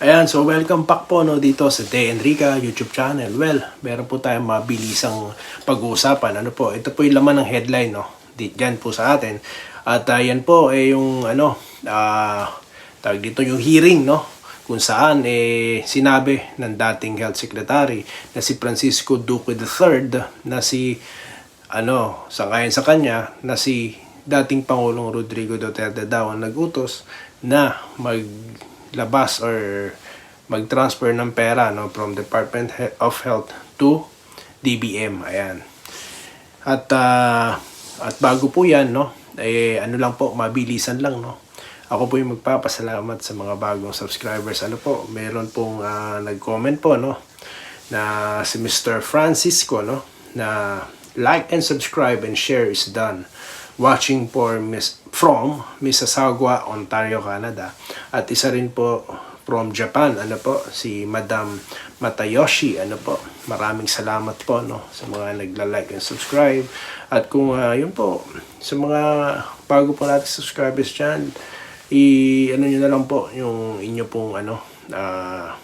Ayan, so welcome back po no, dito sa De Enrica YouTube channel. Well, meron po tayong mabilisang pag-uusapan. Ano po, ito po yung laman ng headline, no? Dyan po sa atin. At uh, yan po, eh, yung ano, ah, tawag dito yung hearing, no? Kung saan, eh, sinabi ng dating Health Secretary na si Francisco Duque III na si, ano, sangayon sa kanya, na si dating Pangulong Rodrigo Duterte daw ang nagutos na maglabas or mag-transfer ng pera no, from Department of Health to DBM. Ayan. At ah, at bago po 'yan, no, eh ano lang po, mabilisan lang, no. Ako po yung magpapasalamat sa mga bagong subscribers. Ano po, meron pong ah, nag-comment po, no, na si Mr. Francisco, no, na like and subscribe and share is done. Watching for Miss from Mississauga, Ontario, Canada. At isa rin po from Japan, ano po, si Madam Matayoshi, ano po. Maraming salamat po no sa mga nagla-like and subscribe. At kung ah, yun po, sa mga bago po natin subscribers dyan, i ano niyo na lang po yung inyo pong ano ah,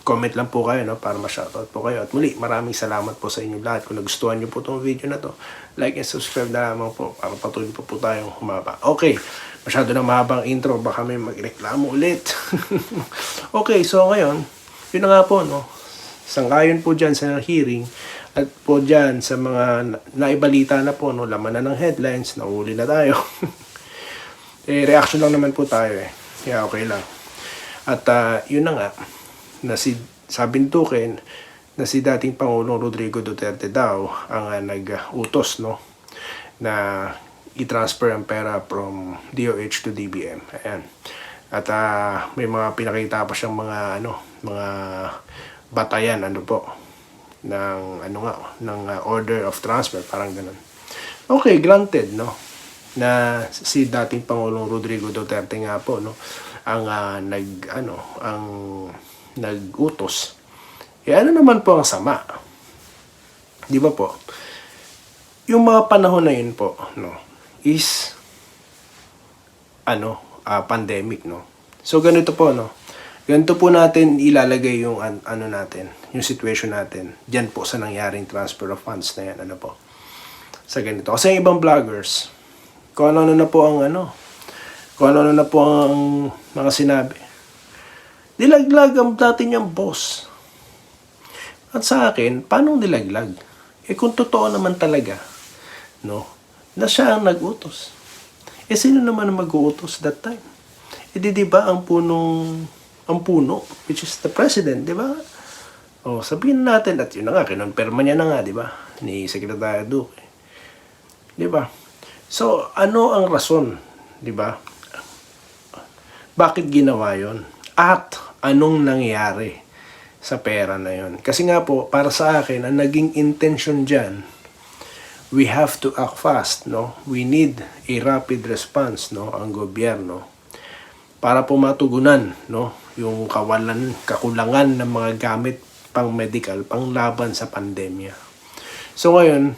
comment lang po kayo no para ma-shoutout po kayo. At muli, maraming salamat po sa inyo lahat. Kung nagustuhan niyo po itong video na to, like and subscribe na lamang po para patuloy po po tayong humaba. Okay, masyado na mahabang intro. Baka may magreklamo ulit. okay, so ngayon, yun na nga po, no? Sangayon po dyan sa hearing at po dyan sa mga na- naibalita na po, no? Laman na ng headlines, nauli na tayo. eh, reaction lang naman po tayo eh. Kaya okay lang. At ah, yun na nga, na si sabi ni Duque, na si dating Pangulong Rodrigo Duterte daw ang ah, nag-utos no na i-transfer ang pera from DOH to DBM. Ayan. At ah, may mga pinakita pa siyang mga ano, mga batayan ano po ng ano nga ng ah, order of transfer parang ganun. Okay, granted no na si dating Pangulong Rodrigo Duterte nga po no ang ah, nag ano ang nagutos. Eh ano naman po ang sama? Di ba po? Yung mga panahon na yun po no is ano ah, pandemic no. So ganito po no. Ganito po natin ilalagay yung an- ano natin, yung situation natin. Diyan po sa nangyaring transfer of funds na yan ano po. Sa ganito. Kasi yung ibang vloggers, kung ano na po ang ano, kung ano na po ang mga sinabi. Dilaglag ang dati niyang boss. At sa akin, paano dilaglag? Eh kung totoo naman talaga, no, na siya ang nag-utos. Eh sino naman ang mag-uutos that time? Eh di, di ba ang punong, ang puno, which is the president, di ba? O, sabihin natin, at yun na nga, kinonperma niya na nga, di ba? Ni Secretary Duque. Di ba? So, ano ang rason? Di ba? Bakit ginawa yon? At anong nangyari sa pera na yon? Kasi nga po, para sa akin, ang naging intention dyan, we have to act fast, no? We need a rapid response, no? Ang gobyerno para po matugunan, no? Yung kawalan, kakulangan ng mga gamit pang medical, pang laban sa pandemya. So ngayon,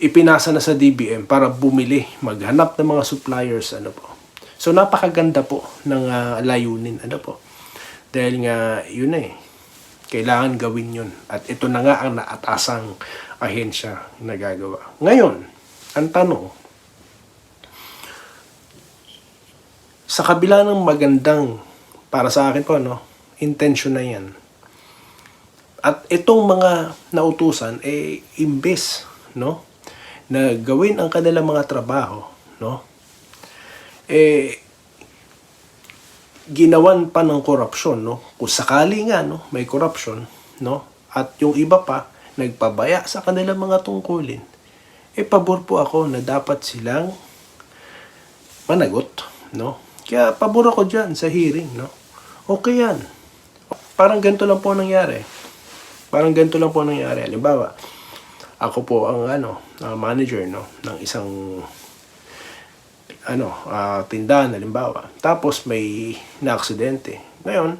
ipinasa na sa DBM para bumili, maghanap ng mga suppliers, ano po. So napakaganda po ng ah, layunin, ano po. Dahil nga, yun eh. Kailangan gawin yun. At ito na nga ang naatasang ahensya na gagawa. Ngayon, ang tanong, sa kabila ng magandang, para sa akin po, no, intention na yan. At itong mga nautusan, eh, imbes, no, na gawin ang kanilang mga trabaho, no, eh, ginawan pa ng korupsyon, no, kung sakali nga, no, may korupsyon, no, at yung iba pa, nagpabaya sa kanilang mga tungkulin, eh, pabor po ako na dapat silang managot, no? Kaya pabor ako dyan sa hearing, no? Okay yan. Parang ganito lang po nangyari. Parang ganito lang po nangyari. Halimbawa, ako po ang ano, ang manager no ng isang ano, ah, tindahan halimbawa. Tapos may na-aksidente. Ngayon,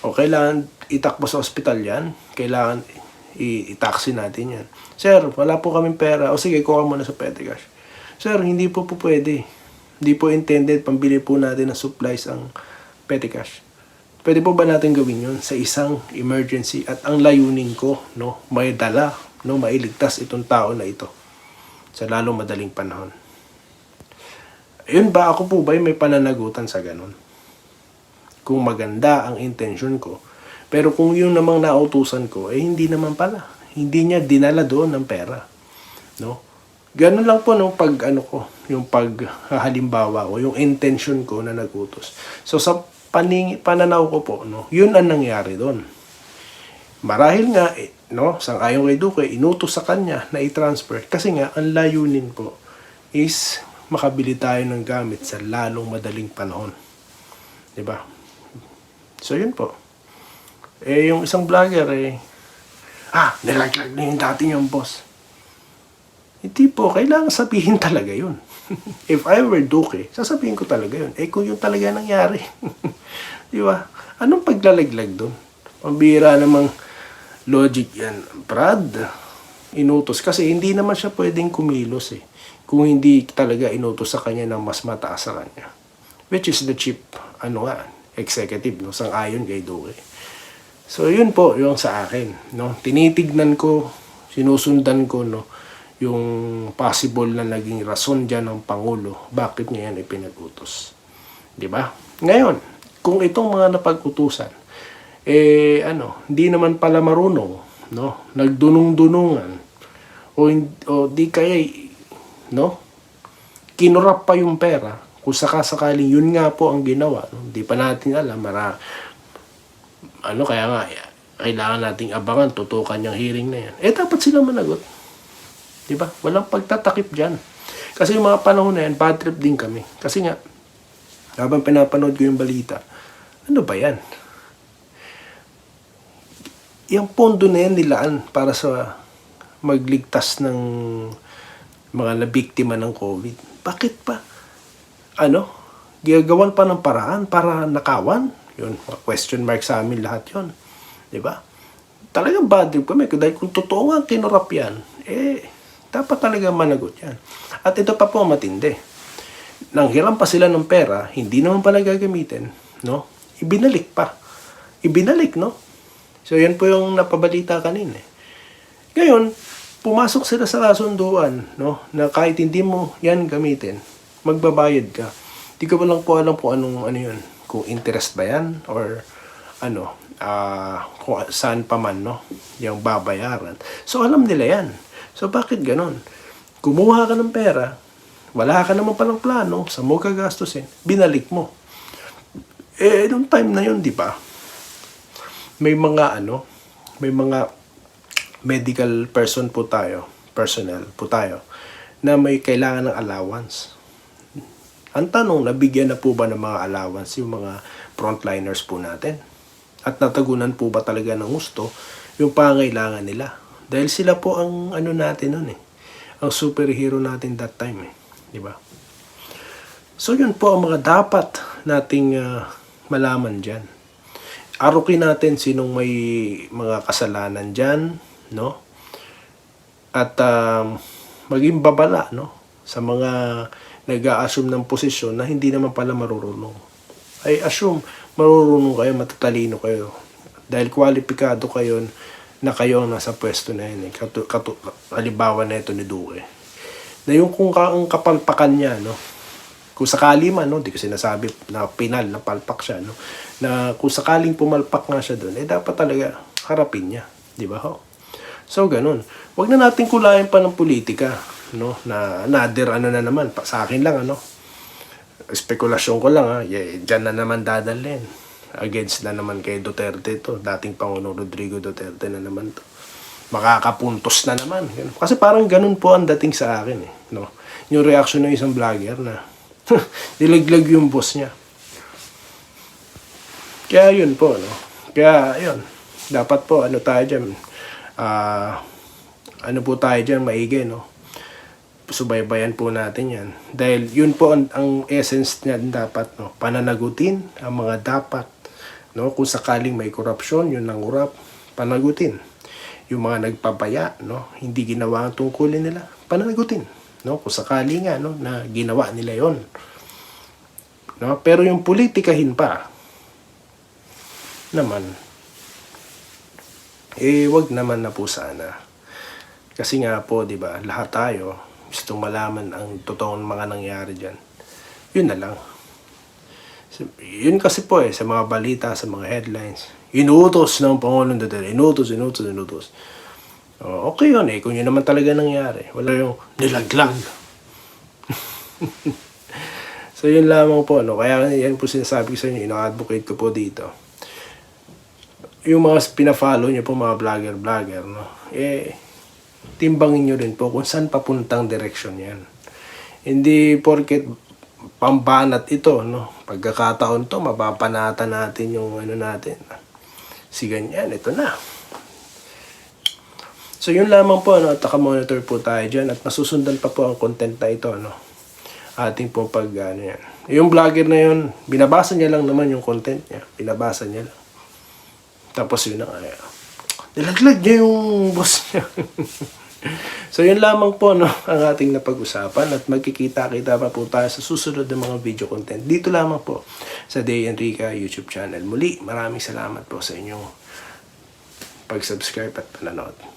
o kailangan itakbo sa ospital yan. Kailangan i-taxi natin yan. Sir, wala po kaming pera. O sige, kuha mo na sa petty cash. Sir, hindi po po pwede. Hindi po intended pambili po natin ng supplies ang petty cash. Pwede po ba natin gawin yun sa isang emergency at ang layunin ko, no, may dala, no, mailigtas itong tao na ito sa lalong madaling panahon. Yun ba, ako po ba may pananagutan sa ganun? Kung maganda ang intention ko, pero kung yung namang nautusan ko, eh hindi naman pala. Hindi niya dinala doon ng pera. No? Ganun lang po no, pag ano ko, yung paghalimbawa ko, yung intention ko na nagutos. So sa paning, pananaw ko po, no, yun ang nangyari doon. Marahil nga, eh, no, sang ayon kay Duque, inutos sa kanya na i-transfer. Kasi nga, ang layunin po is makabili tayo ng gamit sa lalong madaling panahon. ba? So, yun po. Eh, yung isang vlogger, eh, ah, nilaglag na yung dati niyang boss. Hindi po, kailangan sabihin talaga yun. If I were Duque, sasabihin ko talaga yun. Eh, kung yun talaga nangyari. Di ba? Anong paglalaglag doon? Pambira namang logic yan. Brad, inutos. Kasi hindi naman siya pwedeng kumilos eh. Kung hindi talaga inutos sa kanya ng mas mataas sa kanya. Which is the chief, ano nga, executive, no? Sang-ayon kay Duque. So, yun po, yung sa akin, no? Tinitignan ko, sinusundan ko, no? Yung possible na naging rason dyan ng Pangulo, bakit niya yan ipinag-utos. Di ba? Ngayon, kung itong mga napag-utusan, eh, ano, hindi naman pala marunong, no? Nagdunong-dunungan, o, o di kaya, no? Kinurap pa yung pera, kung sakasakaling yun nga po ang ginawa, no? Hindi pa natin alam, mara, ano kaya nga, kailangan nating abangan, tutukan yung hearing na yan. Eh, dapat sila managot. Di ba? Walang pagtatakip dyan. Kasi yung mga panahon na yan, bad trip din kami. Kasi nga, habang pinapanood ko yung balita, ano ba yan? Yung pondo na yan nilaan para sa magligtas ng mga nabiktima ng COVID. Bakit pa? Ano? Gagawan pa ng paraan para nakawan? Yun, mga question mark sa amin lahat yon Di ba? Talagang bad trip kami. Dahil kung totoo nga kinurap yan, eh, dapat talaga managot yan. At ito pa po matindi. Nang hiram pa sila ng pera, hindi naman pala gagamitin, no? Ibinalik pa. Ibinalik, no? So, yan po yung napabalita kanina. eh. Ngayon, pumasok sila sa kasunduan, no? Na kahit hindi mo yan gamitin, magbabayad ka. Di ko lang po alam kung anong ano yun. Kung interest ba yan or ano, ah kung saan pa man, no? Yung babayaran. So, alam nila yan. So, bakit ganon? Kumuha ka ng pera, wala ka naman palang plano, sa mo gagastusin, binalik mo. Eh, nung time na yun, di ba? May mga ano, may mga medical person po tayo, personnel po tayo, na may kailangan ng allowance. Ang tanong, nabigyan na po ba ng mga allowance yung mga frontliners po natin? At natagunan po ba talaga ng gusto yung pangailangan nila? Dahil sila po ang ano natin nun eh. Ang superhero natin that time eh. Di ba? So yun po ang mga dapat nating ah, malaman dyan. Arukin natin sinong may mga kasalanan dyan, no? At um, maging babala, no? Sa mga nag-a-assume ng posisyon na hindi naman pala marurunong. I assume marurunong kayo, matatalino kayo. Dahil kwalipikado kayo na kayo ang nasa pwesto na yun. Eh. Katu, katu, halimbawa na ito ni Duque. Na yung kung ka, ang kapalpakan niya, no? Kung sakali man, no? Di ko sinasabi na pinal, na palpak siya, no? Na kung sakaling pumalpak nga siya doon, eh dapat talaga harapin niya. Di ba ho? So, ganun. Huwag na natin kulayan pa ng politika, no? Na another ano na naman, pa, sa akin lang, ano? Spekulasyon ko lang, ha? Yeah, dyan na naman dadalhin. Against na naman kay Duterte to. Dating Pangulong Rodrigo Duterte na naman to. Makakapuntos na naman. Ganun. Kasi parang ganun po ang dating sa akin, eh. No? Yung reaction ng isang vlogger na nilaglag yung boss niya. Kaya yun po, no? Kaya, yun. Dapat po, ano tayo dyan, ah, ano po tayo dyan, maigi, no? Subaybayan po natin yan. Dahil yun po ang, ang essence niya dapat, no? Pananagutin ang mga dapat, no? Kung sakaling may korupsyon, yun ang urap, panagutin. Yung mga nagpapaya, no? Hindi ginawa ang tungkulin nila, pananagutin. No? Kung sakali nga, no? Na ginawa nila yon No? Pero yung politikahin pa, naman, eh, wag naman na po sana. Kasi nga po, di ba, lahat tayo gustong malaman ang totoong mga nangyari dyan. Yun na lang. Yun kasi po eh, sa mga balita, sa mga headlines. Inutos ng Pangulong Duterte. Inutos, inutos, inutos. Oh, okay yun eh, kung yun naman talaga nangyari. Wala yung nilaglag. so yun lamang po, no? Kaya yan po sinasabi ko sa inyo, ina-advocate ko po dito. Yung mga pina-follow nyo po, mga vlogger-vlogger, no? Eh, timbangin nyo rin po kung saan papuntang direksyon yan. Hindi porket pambanat ito, no? Pagkakataon to, mapapanata natin yung ano natin. Si ganyan, ito na. So yun lamang po, no? At monitor po tayo dyan at masusundan pa po ang content na ito, no? Ating po pag, ano yan. Yung vlogger na yun, binabasa niya lang naman yung content niya. Binabasa niya lang. Tapos yun na, ano, nilaglag niya yung boss niya. so yun lamang po no, ang ating napag-usapan at magkikita-kita pa po tayo sa susunod na mga video content. Dito lamang po sa Day Enrica YouTube channel. Muli, maraming salamat po sa inyong pag-subscribe at pananood.